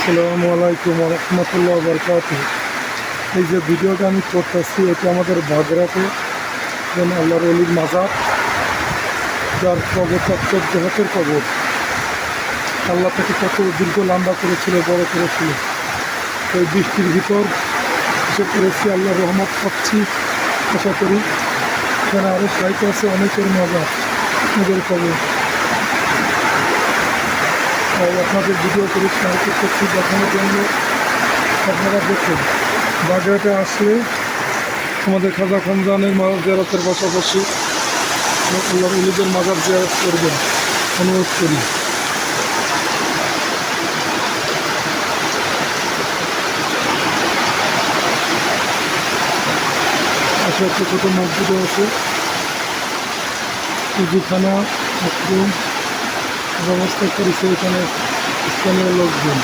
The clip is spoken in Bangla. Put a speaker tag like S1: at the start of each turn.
S1: আসসালামু আলাইকুম রহমতুল্লাহ বরকাত এই যে ভিডিওটা আমি করতেছি, এটি আমাদের বাগরাতে যেন আল্লাহর অলির মাজার, যার কবরটা চোদ্দ হাতের কবর। আল্লাহ তাকে কত দীর্ঘ লম্বা করেছিল, বড় করেছিল। এই বৃষ্টির ভিতর এসে করেছি আল্লাহ রহমত পাচ্ছি। আশা করি এখানে আরও সাইট আছে, অনেকের মজা ওদের কবর। তাই আপনাদের ভিডিও করে শেয়ার করতেছি দেখানোর জন্য আপনারা দেখুন। বাগেরহাটে আসলে আমাদের খাজা খানজানের মাজার জেরাতের পাশাপাশি উলিদের মাজার জেরাত করবেন। অনুরোধ করি। আশেপাশে ছোটো মসজিদও আছে। বাথরুম ব্যবস্থা করেছে এখানে স্থানীয় লোকজন।